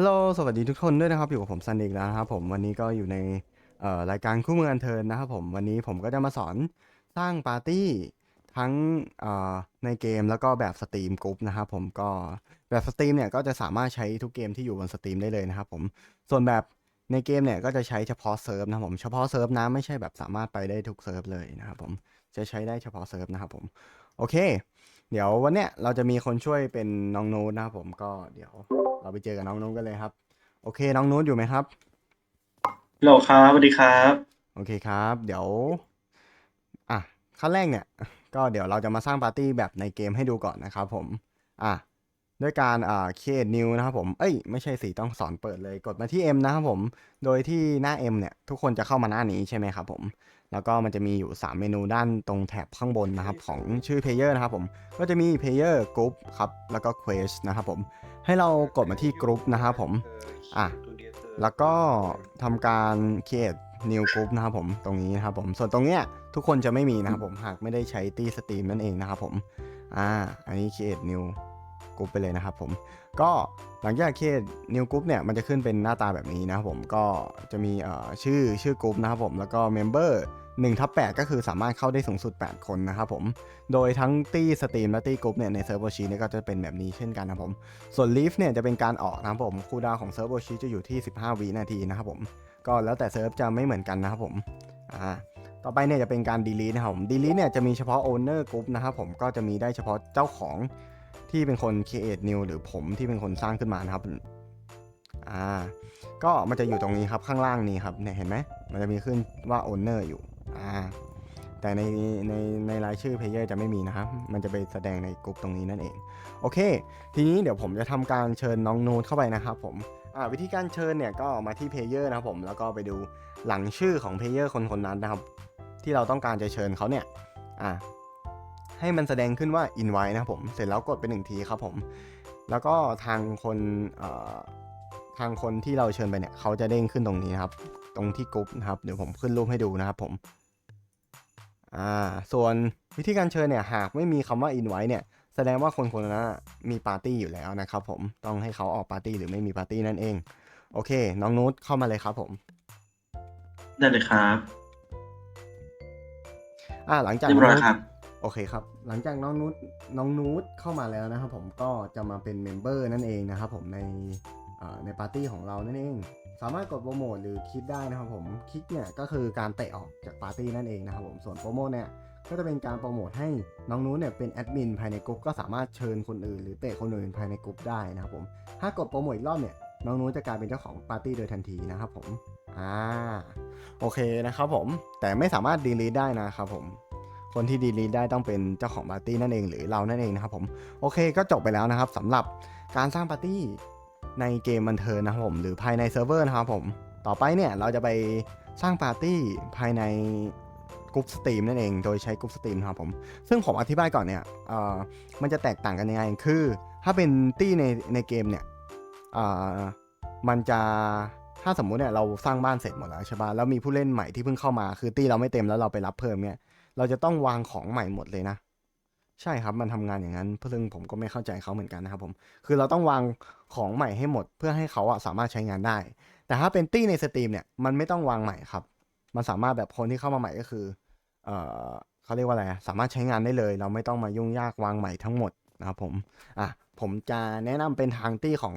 ฮัลโหลสวัสดีทุกคนด้วยนะครับอยู่กับผมซันอีกแล้วนะครับผมวันนี้ก็อยู่ในรายการคู่มืออันเทิร์นนะครับผมวันนี้ผมก็จะมาสอนสร้างปาร์ตี้ทั้งในเกมแล้วก็แบบสตรีมกรุ๊ปนะครับผมก็แบบสตรีมเนี่ยก็จะสามารถใช้ทุกเกมที่อยู่บนสตรีมได้เลยนะครับผมส่วนแบบในเกมเนี่ยก็จะใช้เฉพาะเซิร์ฟนะครับผมเฉพาะเซิร์ฟนะไม่ใช่แบบสามารถไปได้ทุกเซิร์ฟเลยนะครับผมจะใช้ได้เฉพาะเซิร์ฟนะครับผมโอเค เดี๋ยววันเนี้ยเราจะมีคนช่วยเป็นน้องโน้ตนะครับผมก็เดี๋ยว เราไปเจอกับน้องโน้ตกันเลยครับ โอเค น้องโน้ตอยู่ไหมครับฮัลโหลครับสวัสดีครับ โอเคครับ เดี๋ยว อะขั้นแรกเนี่ย ก็เดี๋ยวเราจะมาสร้างปาร์ตี้แบบในเกมให้ดูก่อนนะครับผม อะด้วยการอ่า create new นะครับผม เอ้ย ไม่ใช่สิต้องสอนเปิดเลย กดมาที่ M นะครับผม โดยที่หน้า M เนี่ย ทุกคนจะเข้ามาหน้านี้ใช่ไหมครับผม แล้วก็มันจะมีอยู่ 3 เมนูด้านตรงแถบข้างบนนะครับ ของชื่อ player นะครับผม ก็จะมี player group ครับ แล้วก็ quest นะครับผม ให้เรากดมาที่ group นะครับผมอะแล้วก็ทำการ create new group นะครับผมตรงนี้นะครับผมส่วนตรงเนี้ยทุกคนจะไม่มีนะครับผมหากไม่ได้ใช้ตีสตรีมนั่นเองนะครับผมอ่าอันนี้ create new group ไปเลยนะครับผมก็หลังจาก create new group เนี่ยมันจะขึ้นเป็นหน้าตาแบบนี้นะครับผมก็จะมีเอ่อชื่อชื่อกลุ่มนะครับผมแล้วก็ member 1ทับ8ก็คือสามารถเข้าได้สูงสุด 8 คนนะครับผม โดยทั้งตี้สตรีมและตี้กรุ๊ปเนี่ยในเซิร์ฟเวอร์ชีเนี่ยก็จะเป็นแบบนี้เช่นกันนะผม ส่วน leave เนี่ยจะเป็นการออกนะครับผมคูดาวของเซิร์ฟเวอร์ชีจะอยู่ที่ 15 วินาทีนะครับผม ก็แล้วแต่เซิร์ฟจะไม่เหมือนกันนะครับผม อ่า ต่อไปเนี่ยจะเป็นการ delete นะครับผม delete เนี่ยจะมีเฉพาะ owner group นะครับผม ก็จะมีได้เฉพาะเจ้าของที่เป็นคน create new หรือผมที่เป็นคนสร้างขึ้นมานะครับ อ่า ก็มันจะอยู่ตรงนี้ครับข้างล่างนี้ครับ เนี่ยเห็นไหม มันจะมีขึ้นว่า owner อยู่ แต่ในในในรายชื่อ player จะไม่มีนะครับ มันจะไปแสดงในกลุ่มตรงนี้นั่นเอง โอเค ทีนี้เดี๋ยวผมจะทำการเชิญน้องโน้ตเข้าไปนะครับผมวิธีการเชิญเนี่ยก็มาที่ player นะครับผมแล้วก็ไปดูหลังชื่อของ player คนคนนั้นนะครับ ที่เราต้องการจะเชิญเขาเนี่ยอ่าให้มันแสดงขึ้นว่า invite นะครับผมเสร็จแล้วกดไปหนึ่งทีครับผม แล้วก็ทางคนทางคนที่เราเชิญไปเนี่ยเขาจะเด้งขึ้นตรงนี้นะครับ ตรงที่กรุ๊ปนะครับเดี๋ยวผมขึ้นรูปให้ดูนะครับผม อ่าส่วนวิธีการเชิญเนี่ยหากไม่มีคำว่า invite เนี่ยแสดงว่าคนคนนั้นนะมีปาร์ตี้อยู่แล้วนะครับผมต้องให้เขาออกปาร์ตี้หรือไม่มีปาร์ตี้นั่นเอง โอเค น้องนูตเข้ามาเลยครับผม ได้เลยครับอ่าหลังจากเรียบร้อยน้งครับโอเคครับ หลังจากน้องนูตน้องนูตเข้ามาแล้วนะครับผมก็จะมาเป็นเมมเบอร์นั่นเองนะครับผมในเอ่อในปาร์ตี้ของเรานั่นเอง สามารถกดโปรโมทหรือคลิกได้นะครับผมคลิกเนี่ยก็คือการเตะออกจากปาร์ตี้นั่นเองนะครับผมส่วนโปรโมทเนี่ยก็จะเป็นการโปรโมทให้น้องนู้นเนี่ยเป็นแอดมินภายในกลุ่มก็สามารถเชิญคนอื่นหรือเตะคนอื่นภายในกลุ่มได้นะครับผมถ้ากดโปรโมทอีกรอบเนี่ยน้องนู้นจะกลายเป็นเจ้าของปาร์ตี้โดยทันทีนะครับผมอ่าโอเคนะครับผมแต่ไม่สามารถดีลีทได้นะครับผมคนที่ดีลีทได้ต้องเป็นเจ้าของปาร์ตี้นั่นเองหรือเรานั่นเองนะครับผมโอเคก็จบไปแล้วนะครับสำหรับการสร้างปาร์ตี้ ในเกมบันเทิงนะครับผมหรือภายในเซิร์ฟเวอร์นะครับผมต่อไปเนี่ยเราจะไปสร้างปาร์ตี้ภายในกรุ๊ปสตรีมนั่นเอง โดยใช้กรุ๊ปสตรีมนะครับผม ซึ่งผมอธิบายก่อนเนี่ยเออมันจะแตกต่างกันยังไง คือ ถ้าเป็นตี้ในในเกมเนี่ยเอ่อมันจะ ถ้าสมมุติเนี่ยเราสร้างบ้านเสร็จหมดแล้วใช่ป่ะ แล้วมีผู้เล่นใหม่ที่เพิ่งเข้ามา คือตี้เราไม่เต็มแล้วเราไปรับเพิ่มเนี่ย เราจะต้องวางของใหม่หมดเลยนะ ใช่ครับมันทำงานอย่างนั้นซึ่งผมก็ไม่เข้าใจเขาเหมือนกันนะครับผม คือเราต้องวางของใหม่ให้หมดเพื่อให้เขาอะสามารถใช้งานได้ แต่ถ้าเป็นตี้ในสตรีมเนี่ยมันไม่ต้องวางใหม่ครับ มันสามารถแบบคนที่เข้ามาใหม่ก็คือเออเขาเรียกว่าอะไรอะสามารถใช้งานได้เลย เราไม่ต้องมายุ่งยากวางใหม่ทั้งหมดนะครับผมอะผมจะแนะนำเป็นทางตี้ของ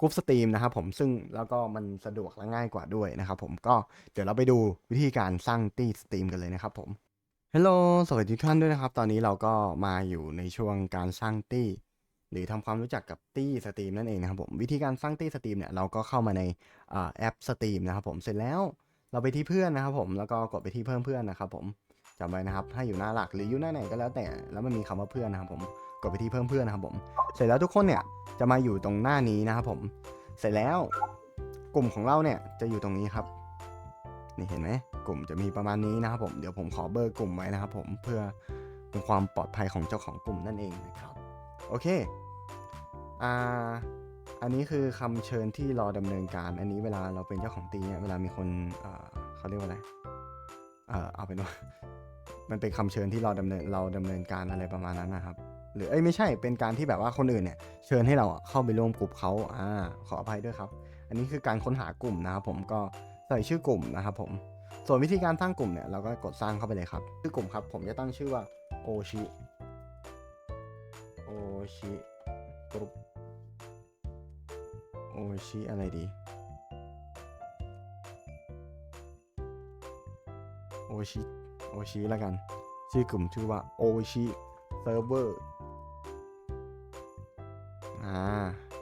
กรุ๊ปสตรีมนะครับผมซึ่งแล้วก็มันสะดวกและง่ายกว่าด้วยนะครับผมก็เดี๋ยวเราไปดูวิธีการสร้างตี้สตรีมกันเลยนะครับผม ฮัลโหล สวัสดีทุกท่านด้วยนะครับ ตอนนี้เราก็มาอยู่ในช่วงการสร้างตี้ หรือทำความรู้จักกับตี้สตรีมนั่นเองนะครับผม วิธีการสร้างตี้สตรีมเนี่ยเราก็เข้ามาในอแอปสตรีมนะครับผม เสร็จแล้วเราไปที่เพื่อนนะครับผม แล้วก็กดไปที่เพิ่มเพื่อนนะครับผมจำไว้นะครับ ถ้าอยู่หน้าหลักหรืออยู่หน้าไหนก็แล้วแต่ แล้วมันมีคำว่าเพื่อนนะครับผม กดไปที่เพิ่มเพื่อนนะครับผม เสร็จแล้วทุกคนเนี่ยจะมาอยู่ตรงหน้านี้นะครับผม เสร็จแล้วกลุ่มของเราเนี่ยจะอยู่ตรงนี้ครับ นี่เห็นไหมกลุ่มจะมีประมาณนี้นะครับผมเดี๋ยวผมขอเบอร์กลุ่มไว้นะครับผมเพื่อเป็นความปลอดภัยของเจ้าของกลุ่มนั่นเองนะครับโอเคอ่าอันนี้คือคำเชิญที่รอดำเนินการ อันนี้เวลาเราเป็นเจ้าของตีเนี่ยเวลามีคนเขาเรียกว่าอะไรเออเอาเป็นว่ามันเป็นคำเชิญที่เราดำเนินเราดำเนินการอะไรประมาณนั้นนะครับ หรือเอ้ยไม่ใช่เป็นการที่แบบว่าคนอื่นเนี่ย เชิญให้เราเข้าไปร่วมกลุ่มเขาอ่าขออภัยด้วยครับ อันนี้คือการค้นหากลุ่มนะครับผมก็ ใส่ชื่อกลุ่มนะครับผม ส่วนวิธีการสร้างกลุ่มเนี่ยเราก็กดสร้างเข้าไปเลยครับ ชื่อกลุ่มครับผมจะตั้งชื่อว่าโอชิโอชิกรุ๊ปโอชิอะไรดีโอชิโอชิแล้วกัน ชื่อกลุ่มชื่อว่าโอชิเซิร์ฟเวอร์อ่า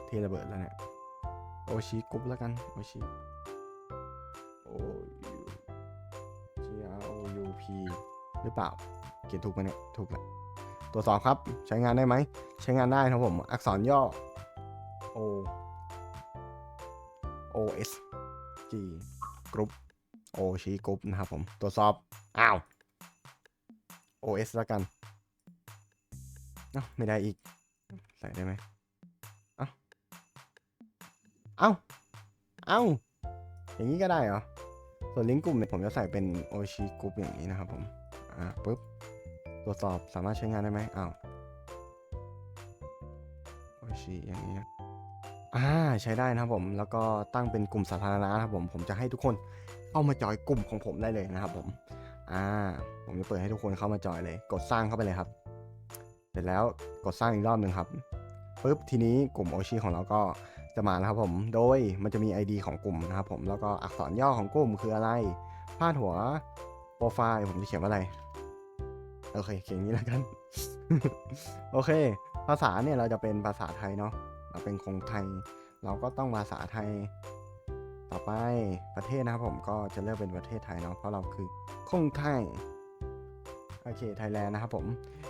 เทระเบิดแล้วเนี่ยโอชิกรุ๊ปแล้วกันโอชิ รือเปล่าเขียนถูกไหมเนี่ยถูกแหละตรวจสอบครับใช้งานได้ไหม ใช้งานได้ครับผม อักษรย่อ O O S G Group O ชี้ Group นะครับผม ตรวจสอบอ้าว O S แล้วกันเอ้าไม่ได้อีก ใส่ได้ไหมเอ้าเอ้าเอ้าอย่างนี้ก็ได้เหรอ ส่วนลิงก์กลุ่มเนี่ยผมจะใส่เป็นโอชิกลุ่มอย่างนี้นะครับผม อ่าปุ๊บตรวจสอบสามารถใช้งานได้ไหมอ้าวโอชิอย่างนี้อ่าใช้ได้นะครับผมแล้วก็ตั้งเป็นกลุ่มสาธารณะนะครับผมผมจะให้ทุกคนเข้ามาจอยกลุ่มของผมได้เลยนะครับผมอ่าผมจะเปิดให้ทุกคนเข้ามาจอยเลย กดสร้างเข้าไปเลยครับ เสร็จแล้วกดสร้างอีกรอบหนึ่งครับปุ๊บทีนี้กลุ่มโอชิของเราก็จะมานะครับผมโดยมันจะมี ID ของกลุ่มนะครับผมแล้วก็อักษรย่อของกลุ่มคืออะไรพาดหัว ปรไฟล์ผมจะเขียนว่าอะไร โอเค เขียนอย่างนี้แล้วกัน โอเค ภาษาเนี่ยเราจะเป็นภาษาไทยเนาะ เราเป็นคงไทย เราก็ต้องภาษาไทย ต่อไปประเทศนะครับผมก็จะเลือกเป็นประเทศไทยเนาะ เพราะเราคือคงไทย โอเค ไทยแลนด์นะครับผม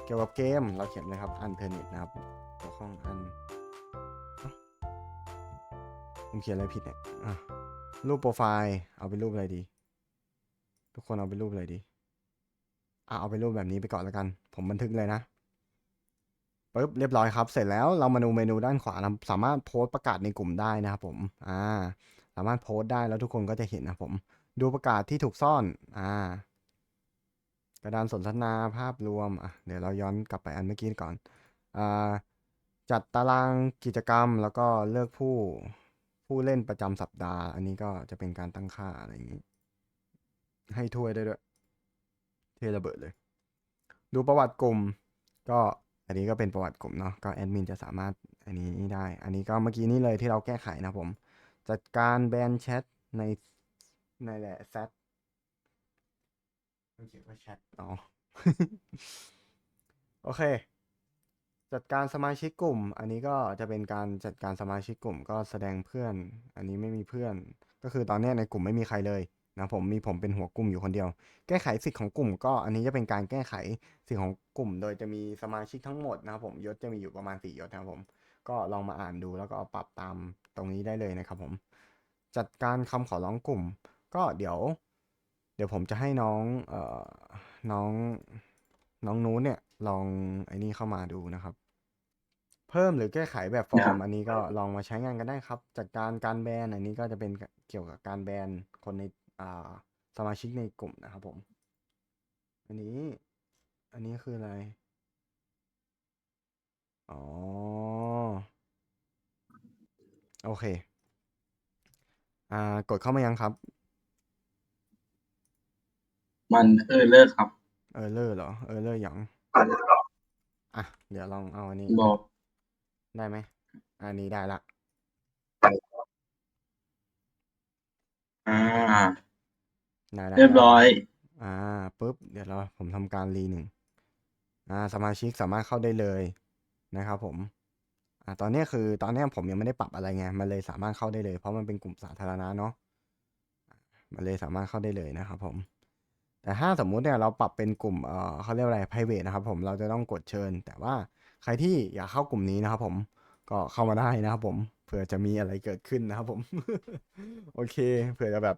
เกี่ยวกับเกมเราเขียนเลยครับอันเทอร์เน็ตนะครับหัวข้องอัน ผมเขียนอะไรผิดเนี่ยรูปโปรไฟล์ เอาเป็นรูปอะไรดี ทุกคนเอาเป็นรูปอะไรดีอะเอาเป็นรูปแบบนี้ไปก่อนแล้วกัน ผมบันทึกเลยนะปึ๊บเรียบร้อยครับ เสร็จแล้วเรามาดูเมนูด้านขวานะสามารถโพสต์ประกาศในกลุ่มได้นะครับผมอ่าสามารถโพสต์ได้แล้วทุกคนก็จะเห็นนะผม ดูประกาศที่ถูกซ่อนอ่ากระดานสนทนาภาพรวมอะเดี๋ยวเราย้อนกลับไปอันเมื่อกี้ก่อนอ่าจัดตารางกิจกรรมแล้วก็เลือกผู้ผู้เล่นประจำสัปดาห์ อันนี้ก็จะเป็นการตั้งค่าอะไรอย่างนี้ ให้ถ้วยได้ด้วย เทระเบิดเลย ดูประวัติกลุ่มก็อันนี้ก็เป็นประวัติกลุ่มเนาะก็แอดมินจะสามารถอันนี้ได้ อันนี้ก็เมื่อกี้นี้เลยที่เราแก้ไขนะผม จัดการแบนแชทในในแหละแซดต้องเขียนว่าแชทอ๋อโอเค จัดการสมาชิกกลุ่ม อันนี้ก็จะเป็นการจัดการสมาชิกกลุ่ม ก็แสดงเพื่อน อันนี้ไม่มีเพื่อน ก็คือตอนนี้ในกลุ่มไม่มีใครเลย นะผมมีผมเป็นหัวกลุ่มอยู่คนเดียว แก้ไขสิทธิ์ของกลุ่ม ก็อันนี้จะเป็นการแก้ไขสิทธิ์ของกลุ่ม โดยจะมีสมาชิกทั้งหมดนะครับผมยศจะมีอยู่ประมาณสี่ยศนะครับผมก็ลองมาอ่านดูแล้วก็เอาปรับตามตรงนี้ได้เลยนะครับผม จัดการคำขอร้องกลุ่ม ก็เดี๋ยว เดี๋ยวผมจะให้น้องเอ่อน้องน้องนู้นเนี่ย ลองไอ้นี่เข้ามาดูนะครับ เพิ่มหรือแก้ไขแบบฟอร์ม อันนี้ก็ลองมาใช้งานกันได้ครับ จัดการการแบนอันนี้ก็จะเป็นเกี่ยวกับการแบนคนในอ่าสมาชิกในกลุ่มนะครับผม อันนี้ อันนี้คืออะไร อ๋อ โอเค อ่า กดเข้ามายังครับ มันเออเลิกครับ เออเลอร์เหรอ เออเลอร์หยัง อะ เดี๋ยวลองเอาอันนี้ บอก ได้ไหม อันนี้ได้ละ อ่าได้ละเรียบร้อย อ่าปุ๊บเดี๋ยวเราผมทำการรีหนึ่งอ่าสมาชิกสามารถเข้าได้เลยนะครับผมอ่าตอนเนี้ยคือตอนเนี้ยผมยังไม่ได้ปรับอะไรไงมันเลยสามารถเข้าได้เลย เพราะมันเป็นกลุ่มสาธารณะเนาะมันเลยสามารถเข้าได้เลยนะครับผม แต่ถ้าสมมุติเนี่ยเราปรับเป็นกลุ่มเอ่อเขาเรียกว่าอะไร private นะครับผมเราจะต้องกดเชิญ แต่ว่าใครที่อยากเข้ากลุ่มนี้นะครับผมก็เข้ามาได้นะครับผมเผื่อจะมีอะไรเกิดขึ้นนะครับผม โอเค เผื่อจะแบบ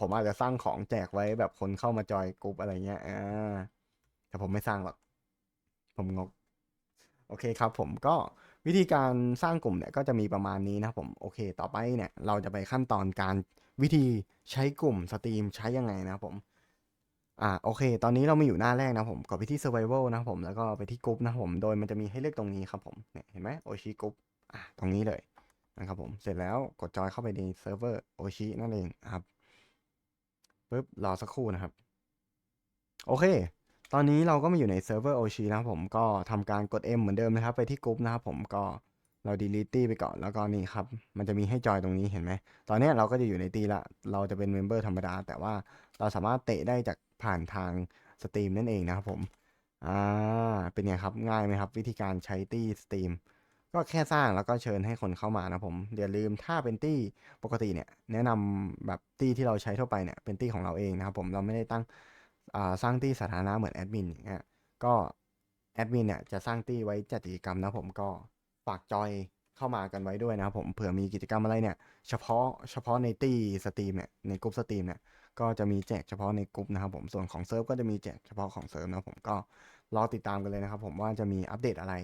ผมอาจจะสร้างของแจกไว้แบบคนเข้ามาจอยกลุ่มอะไรเงี้ยอ่าแต่ผมไม่สร้างหรอก ผมงก โอเคครับ ผมก็วิธีการสร้างกลุ่มเนี่ยก็จะมีประมาณนี้นะครับผมโอเค ต่อไปเนี่ยเราจะไปขั้นตอนการวิธีใช้กลุ่มสตรีมใช้ยังไงนะครับผมอ่าโอเค ตอนนี้เรามาอยู่หน้าแรกนะผมกดไปที่ survival นะครับผมแล้วก็ไปที่กรุ๊ปนะครับผมโดยมันจะมีให้เลือกตรงนี้ครับผมเนี่ยเห็นไหมโอชิกรุ๊ปอ่าตรงนี้เลย นะครับผม เสร็จแล้วกดจอยเข้าไปในเซิร์ฟเวอร์โอชินั่นเองครับปึ๊บรอสักครู่นะครับ โอเค ตอนนี้เราก็มาอยู่ในเซิร์ฟเวอร์โอชินะครับผมก็ทำการกด M เหมือนเดิมนะครับ ไปที่กรุ๊ปนะครับผมก็เรา delete ตี้ไปก่อนแล้วก็นี่ครับ มันจะมีให้จอยตรงนี้เห็นไหม ตอนนี้เราก็จะอยู่ในตีละ เราจะเป็นเมมเบอร์ธรรมดา แต่ว่าเราสามารถเตะได้จากผ่านทางสตรีมนั่นเองนะครับผม อ่า เป็นไงครับ ง่ายไหมครับ วิธีการใช้ตีสตรีม ก็แค่สร้างแล้วก็เชิญให้คนเข้ามานะผมอย่าลืมถ้าเป็นตี้ปกติเนี่ย แนะนำแบบตี้ที่เราใช้ทั่วไปเนี่ยเป็นตี้ของเราเองนะครับผมเราไม่ได้ตั้งสร้างตี้สาธารณะเหมือนแอดมินอย่างเงี้ยก็แอดมินเนี่ยจะสร้างตี้ไว้จัดกิจกรรมนะผมก็ฝากจอยเข้ามากันไว้ด้วยนะครับผมเผื่อมีกิจกรรมอะไรเนี่ย เฉพาะเฉพาะในตี้สตรีมเนี่ยในกลุ่มสตรีมเนี่ยก็จะมีแจกเฉพาะในกลุ่มนะครับผมส่วนของเซิร์ฟก็จะมีแจกเฉพาะของเซิร์ฟนะผมก็รอติดตามกันเลยนะครับผมว่าจะมีอัปเดตอะไร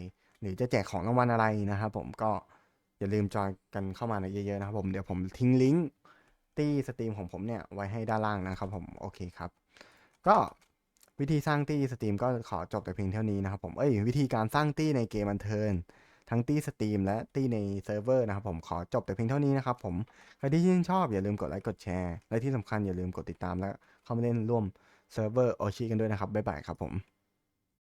หรือจะแจกของรางวัลอะไรนะครับผมก็อย่าลืมจอยกันเข้ามาเยอะๆนะครับผมเดี๋ยวผมทิ้งลิงก์ตี้สตรีมของผมเนี่ยไว้ให้ด้านล่างนะครับผมโอเคครับ ก็วิธีสร้างตี้สตรีมก็ขอจบแต่เพียงเท่านี้นะครับผมเอ้ยวิธีการสร้างตี้ในเกมบันเทิงทั้งตี้สตรีมและตี้ในเซิร์ฟเวอร์นะครับผมขอจบแต่เพียงเท่านี้นะครับผมใครที่ชื่นชอบอย่าลืมกดไลค์กดแชร์และที่สำคัญอย่าลืมกดติดตามและเข้ามาเล่นร่วมเซิร์ฟเวอร์โอชิกันด้วยนะครับบ๊ายบายครับผม